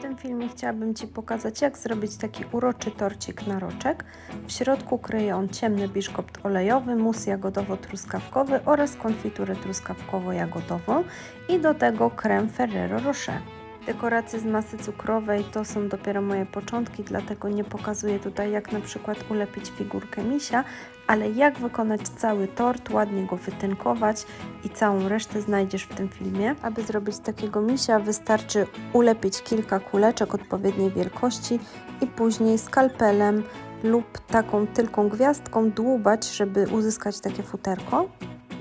W tym filmie chciałabym Ci pokazać, jak zrobić taki uroczy torcik na roczek. W środku kryje on ciemny biszkopt olejowy, mus jagodowo-truskawkowy oraz konfiturę truskawkowo-jagodową i do tego krem Ferrero Rocher. Dekoracje z masy cukrowej to są dopiero moje początki, dlatego nie pokazuję tutaj jak na przykład ulepić figurkę misia, ale jak wykonać cały tort, ładnie go wytynkować i całą resztę znajdziesz w tym filmie. Aby zrobić takiego misia wystarczy ulepić kilka kuleczek odpowiedniej wielkości i później skalpelem lub taką tylką gwiazdką dłubać, żeby uzyskać takie futerko.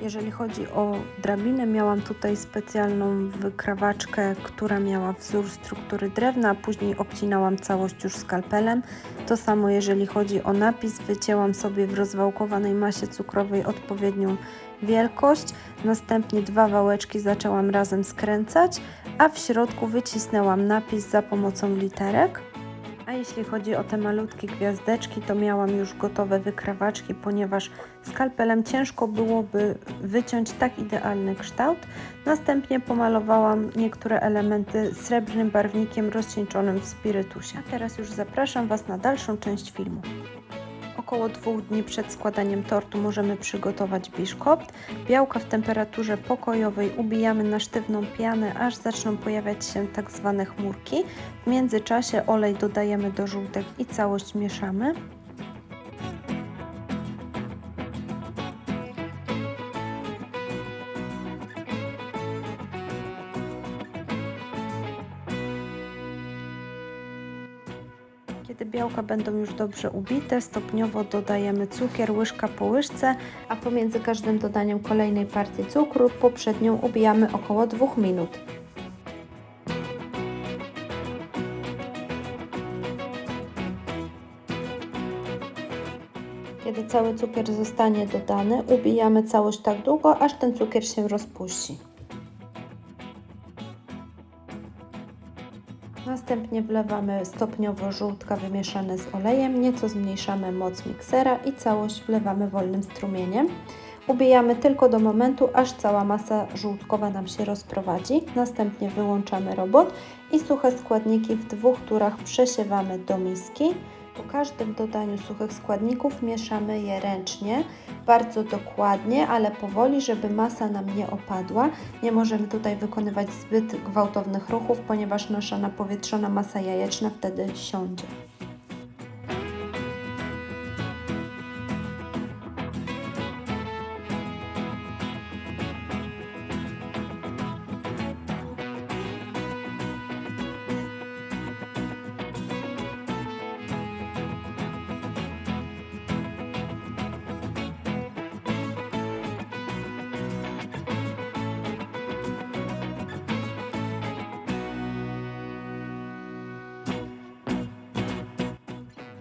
Jeżeli chodzi o drabinę, miałam tutaj specjalną wykrawaczkę, która miała wzór struktury drewna, później obcinałam całość już skalpelem. To samo jeżeli chodzi o napis, wycięłam sobie w rozwałkowanej masie cukrowej odpowiednią wielkość. Następnie dwa wałeczki zaczęłam razem skręcać, a w środku wycisnęłam napis za pomocą literek. A jeśli chodzi o te malutkie gwiazdeczki, to miałam już gotowe wykrawaczki, ponieważ skalpelem ciężko byłoby wyciąć tak idealny kształt. Następnie pomalowałam niektóre elementy srebrnym barwnikiem rozcieńczonym w spirytusie. A teraz już zapraszam Was na dalszą część filmu. Około dwóch dni przed składaniem tortu możemy przygotować biszkopt. Białka w temperaturze pokojowej ubijamy na sztywną pianę, aż zaczną pojawiać się tak zwane chmurki. W międzyczasie olej dodajemy do żółtek i całość mieszamy. Będą już dobrze ubite, stopniowo dodajemy cukier łyżka po łyżce, a pomiędzy każdym dodaniem kolejnej partii cukru poprzednią ubijamy około 2 minut. Kiedy cały cukier zostanie dodany, ubijamy całość tak długo, aż ten cukier się rozpuści. Następnie wlewamy stopniowo żółtka wymieszane z olejem, nieco zmniejszamy moc miksera i całość wlewamy wolnym strumieniem. Ubijamy tylko do momentu, aż cała masa żółtkowa nam się rozprowadzi. Następnie wyłączamy robot i suche składniki w dwóch turach przesiewamy do miski. Po każdym dodaniu suchych składników mieszamy je ręcznie, bardzo dokładnie, ale powoli, żeby masa nam nie opadła. Nie możemy tutaj wykonywać zbyt gwałtownych ruchów, ponieważ nasza napowietrzona masa jajeczna wtedy siądzie.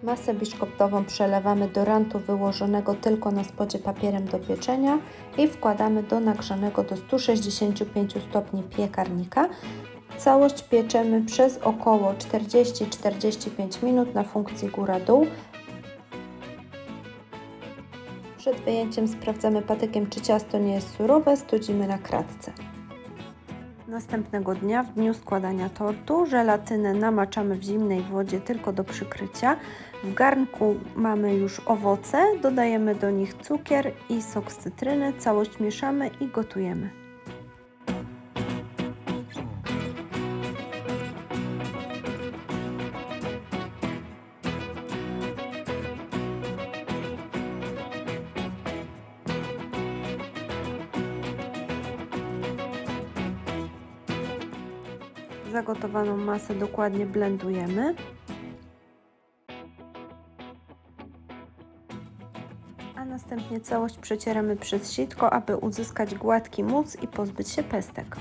Masę biszkoptową przelewamy do rantu wyłożonego tylko na spodzie papierem do pieczenia i wkładamy do nagrzanego do 165 stopni piekarnika. Całość pieczemy przez około 40-45 minut na funkcji góra-dół. Przed wyjęciem sprawdzamy patykiem, czy ciasto nie jest surowe, studzimy na kratce. Następnego dnia, w dniu składania tortu, żelatynę namaczamy w zimnej wodzie tylko do przykrycia. W garnku mamy już owoce, dodajemy do nich cukier i sok z cytryny, całość mieszamy i gotujemy. Zagotowaną masę dokładnie blendujemy. A następnie całość przecieramy przez sitko, aby uzyskać gładki mus i pozbyć się pestek.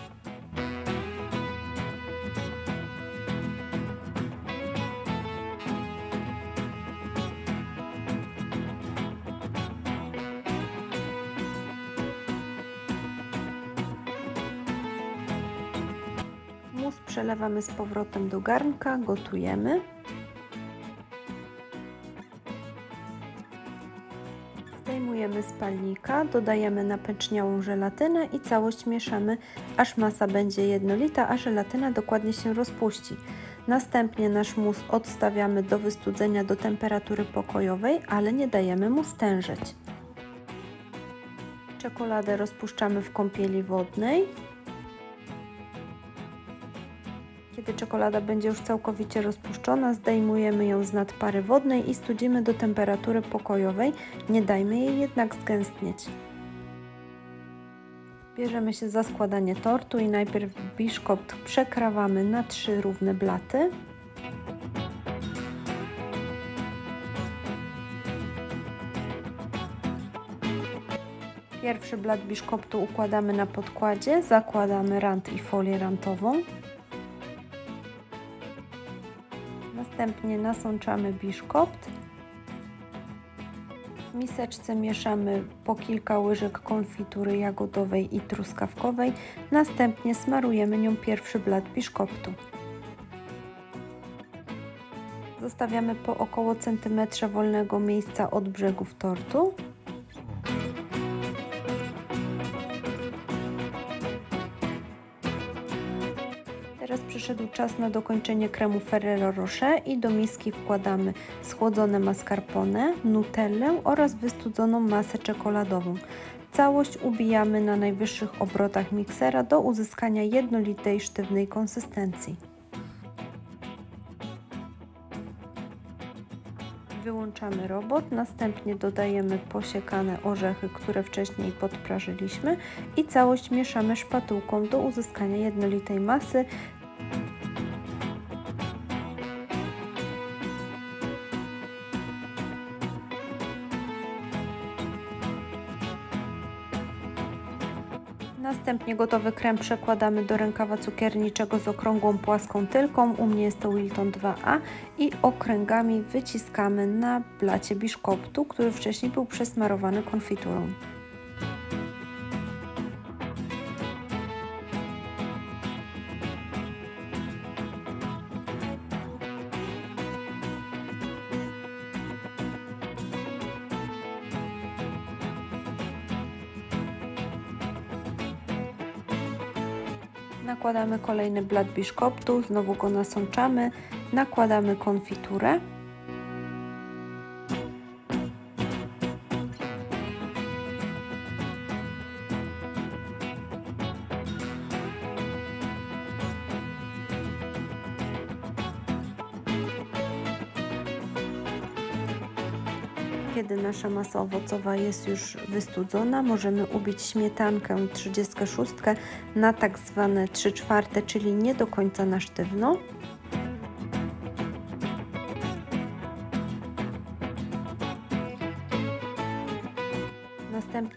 Przelewamy z powrotem do garnka, gotujemy. Zdejmujemy z palnika, dodajemy napęczniałą żelatynę i całość mieszamy, aż masa będzie jednolita, a żelatyna dokładnie się rozpuści. Następnie nasz mus odstawiamy do wystudzenia do temperatury pokojowej, ale nie dajemy mu stężeć. Czekoladę rozpuszczamy w kąpieli wodnej. Kiedy czekolada będzie już całkowicie rozpuszczona, zdejmujemy ją z nadpary wodnej i studzimy do temperatury pokojowej. Nie dajmy jej jednak zgęstnieć. Bierzemy się za składanie tortu i najpierw biszkopt przekrawamy na trzy równe blaty. Pierwszy blat biszkoptu układamy na podkładzie, zakładamy rant i folię rantową. Następnie nasączamy biszkopt. W miseczce mieszamy po kilka łyżek konfitury jagodowej i truskawkowej. Następnie smarujemy nią pierwszy blat biszkoptu. Zostawiamy po około centymetrze wolnego miejsca od brzegów tortu. Przyszedł czas na dokończenie kremu Ferrero Rocher i do miski wkładamy schłodzone mascarpone, nutellę oraz wystudzoną masę czekoladową. Całość ubijamy na najwyższych obrotach miksera do uzyskania jednolitej sztywnej konsystencji. Wyłączamy robot, następnie dodajemy posiekane orzechy, które wcześniej podprażyliśmy i całość mieszamy szpatułką do uzyskania jednolitej masy. Następnie gotowy krem przekładamy do rękawa cukierniczego z okrągłą płaską tylką, u mnie jest to Wilton 2A i okręgami wyciskamy na blacie biszkoptu, który wcześniej był przesmarowany konfiturą. Nakładamy kolejny blat biszkoptu, znowu go nasączamy, nakładamy konfiturę. Kiedy nasza masa owocowa jest już wystudzona, możemy ubić śmietankę 36 na tak zwane 3 czwarte, czyli nie do końca na sztywno.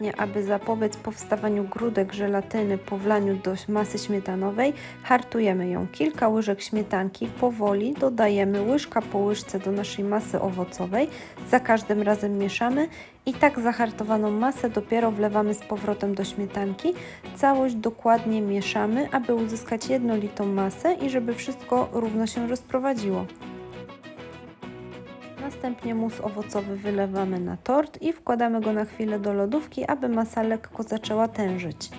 Następnie, aby zapobiec powstawaniu grudek żelatyny po wlaniu do masy śmietanowej, hartujemy ją. Kilka łyżek śmietanki powoli dodajemy łyżka po łyżce do naszej masy owocowej. Za każdym razem mieszamy i tak zahartowaną masę dopiero wlewamy z powrotem do śmietanki. Całość dokładnie mieszamy, aby uzyskać jednolitą masę i żeby wszystko równo się rozprowadziło. Następnie mus owocowy wylewamy na tort i wkładamy go na chwilę do lodówki, aby masa lekko zaczęła tężyć.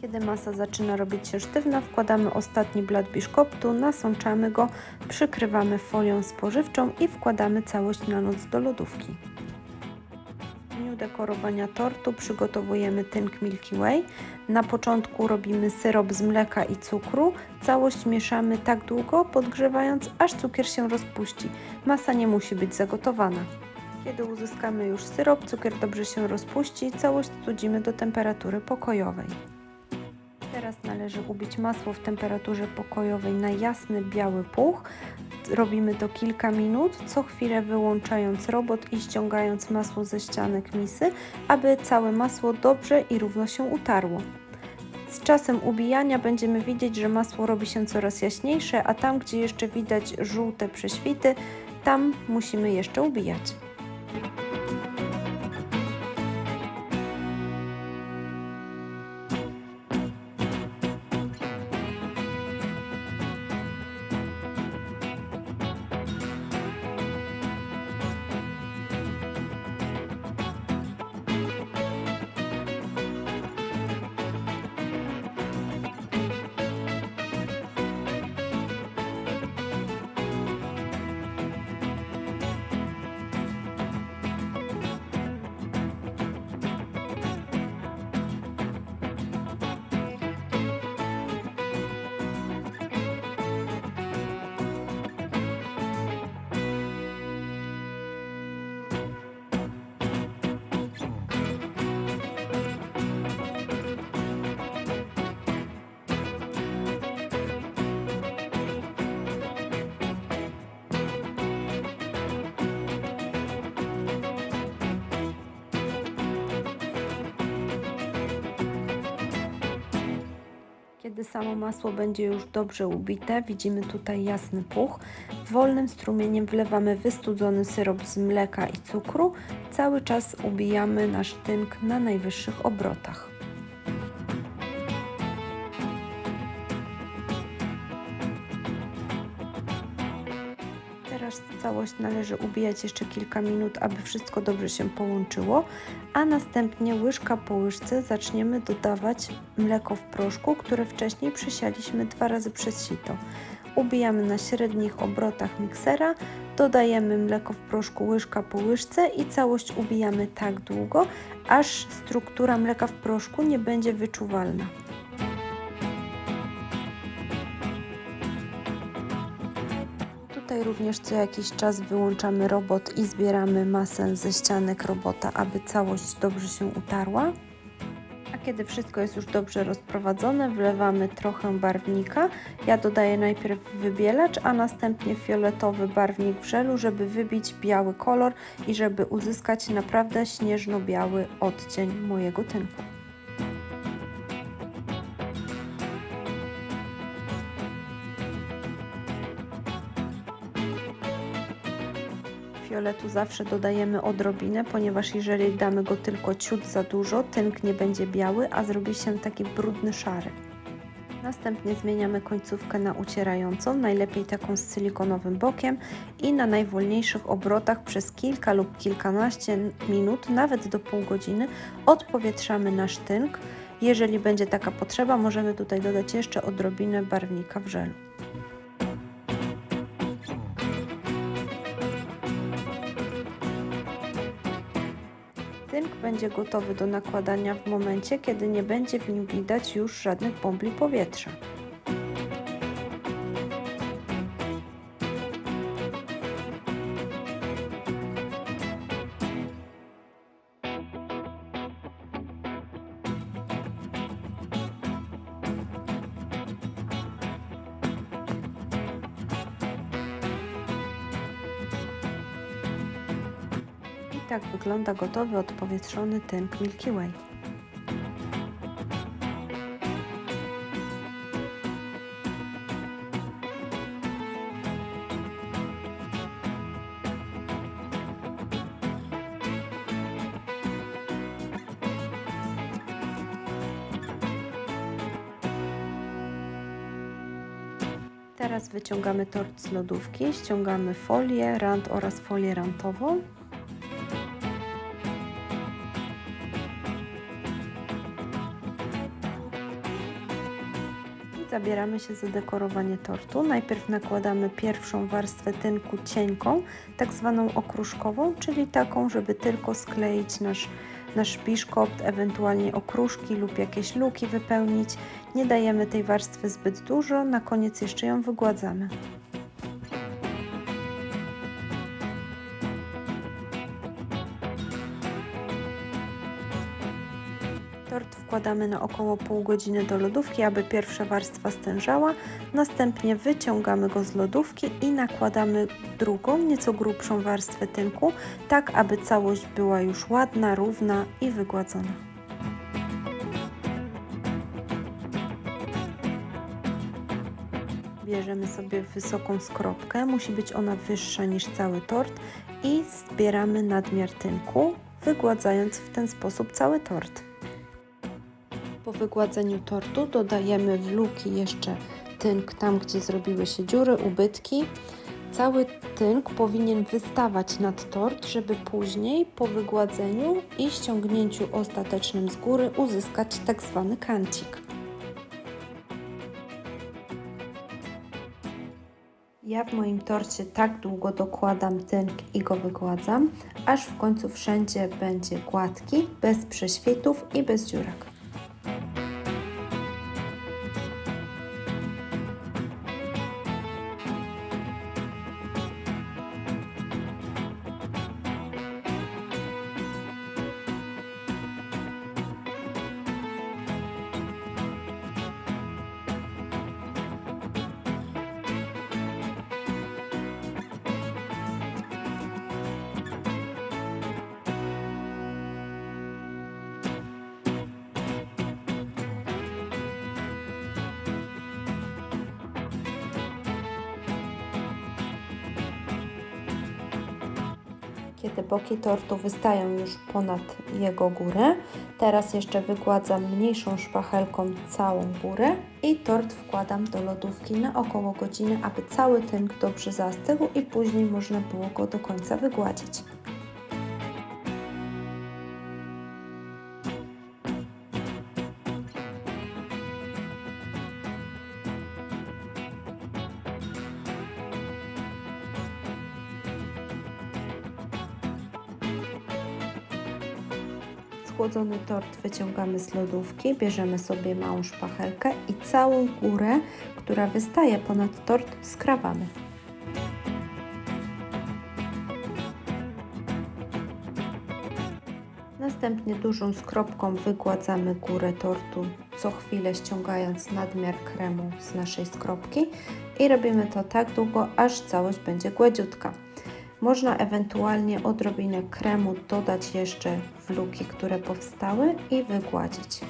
Kiedy masa zaczyna robić się sztywna, wkładamy ostatni blat biszkoptu, nasączamy go, przykrywamy folią spożywczą i wkładamy całość na noc do lodówki dniu dekorowania tortu przygotowujemy tynk Milky Way. Na początku robimy syrop z mleka i cukru. Całość mieszamy tak długo, podgrzewając, aż cukier się rozpuści. Masa nie musi być zagotowana. Kiedy uzyskamy już syrop, cukier dobrze się rozpuści, całość studzimy do temperatury pokojowej. Należy ubić masło w temperaturze pokojowej na jasny biały puch. Robimy to kilka minut, co chwilę wyłączając robot i ściągając masło ze ścianek misy, aby całe masło dobrze i równo się utarło. Z czasem ubijania będziemy widzieć, że masło robi się coraz jaśniejsze, a tam, gdzie jeszcze widać żółte prześwity, tam musimy jeszcze ubijać. Samo masło będzie już dobrze ubite, widzimy tutaj jasny puch. Wolnym strumieniem wlewamy wystudzony syrop z mleka i cukru. Cały czas ubijamy nasz tynk na najwyższych obrotach. Całość należy ubijać jeszcze kilka minut, aby wszystko dobrze się połączyło, a następnie łyżka po łyżce zaczniemy dodawać mleko w proszku, które wcześniej przesialiśmy dwa razy przez sito. Ubijamy na średnich obrotach miksera, dodajemy mleko w proszku łyżka po łyżce i całość ubijamy tak długo, aż struktura mleka w proszku nie będzie wyczuwalna. Tutaj również co jakiś czas wyłączamy robot i zbieramy masę ze ścianek robota, aby całość dobrze się utarła. A kiedy wszystko jest już dobrze rozprowadzone, wlewamy trochę barwnika. Ja dodaję najpierw wybielacz, a następnie fioletowy barwnik w żelu, żeby wybić biały kolor i żeby uzyskać naprawdę śnieżno-biały odcień mojego tynku. Fioletu zawsze dodajemy odrobinę, ponieważ jeżeli damy go tylko ciut za dużo, tynk nie będzie biały, a zrobi się taki brudny szary. Następnie zmieniamy końcówkę na ucierającą, najlepiej taką z silikonowym bokiem i na najwolniejszych obrotach przez kilka lub kilkanaście minut, nawet do pół godziny, odpowietrzamy nasz tynk. Jeżeli będzie taka potrzeba, możemy tutaj dodać jeszcze odrobinę barwnika w żelu. Tynk będzie gotowy do nakładania w momencie, kiedy nie będzie w nim widać już żadnych bąbli powietrza. Wygląda gotowy, odpowietrzony tynk Milky Way. Teraz wyciągamy tort z lodówki, ściągamy folię rant oraz folię rantową. Zabieramy się za dekorowanie tortu. Najpierw nakładamy pierwszą warstwę tynku cienką, tak zwaną okruszkową, czyli taką, żeby tylko skleić nasz, nasz biszkopt, ewentualnie okruszki lub jakieś luki wypełnić. Nie dajemy tej warstwy zbyt dużo, na koniec jeszcze ją wygładzamy. Wkładamy na około pół godziny do lodówki, aby pierwsza warstwa stężała. Następnie wyciągamy go z lodówki i nakładamy drugą, nieco grubszą warstwę tynku, tak aby całość była już ładna, równa i wygładzona. Bierzemy sobie wysoką skropkę, musi być ona wyższa niż cały tort i zbieramy nadmiar tynku, wygładzając w ten sposób cały tort. Wygładzeniu tortu dodajemy w luki jeszcze tynk tam, gdzie zrobiły się dziury, ubytki. Cały tynk powinien wystawać nad tort, żeby później po wygładzeniu i ściągnięciu ostatecznym z góry uzyskać tak zwany kancik. Ja w moim torcie tak długo dokładam tynk i go wygładzam, aż w końcu wszędzie będzie gładki, bez prześwitów i bez dziurek. Kiedy boki tortu wystają już ponad jego górę, teraz jeszcze wygładzam mniejszą szpachelką całą górę i tort wkładam do lodówki na około godziny, aby cały tynk dobrze zastygł i później można było go do końca wygładzić. Schłodzony tort wyciągamy z lodówki, bierzemy sobie małą szpachelkę i całą górę, która wystaje ponad tort, skrawamy. Następnie dużą skropką wygładzamy górę tortu, co chwilę ściągając nadmiar kremu z naszej skropki i robimy to tak długo, aż całość będzie gładziutka. Można ewentualnie odrobinę kremu dodać jeszcze w luki, które powstały i wygładzić.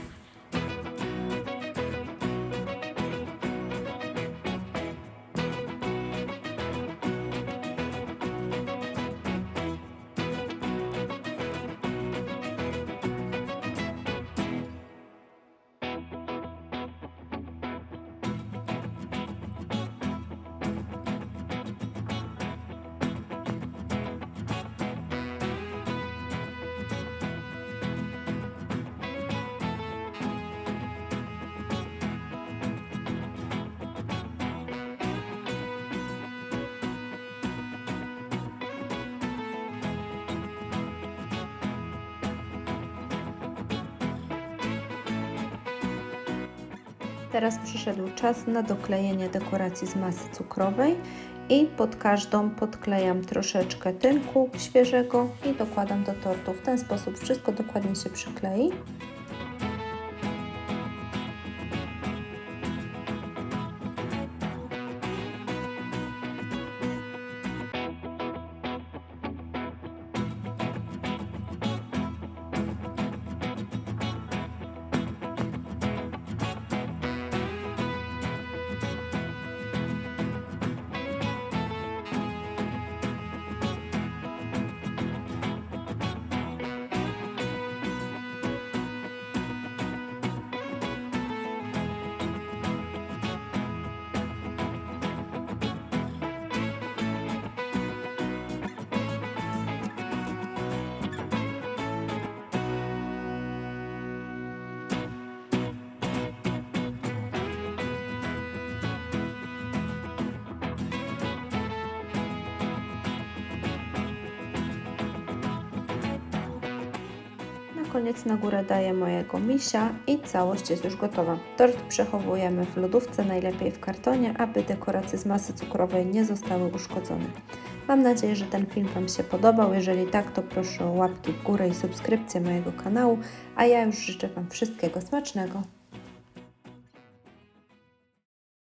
Teraz przyszedł czas na doklejenie dekoracji z masy cukrowej i pod każdą podklejam troszeczkę tynku świeżego i dokładam do tortu. W ten sposób wszystko dokładnie się przyklei. Koniec na górę daję mojego misia i całość jest już gotowa. Tort przechowujemy w lodówce, najlepiej w kartonie, aby dekoracje z masy cukrowej nie zostały uszkodzone. Mam nadzieję, że ten film Wam się podobał. Jeżeli tak, to proszę o łapki w górę i subskrypcję mojego kanału, a ja już życzę Wam wszystkiego smacznego.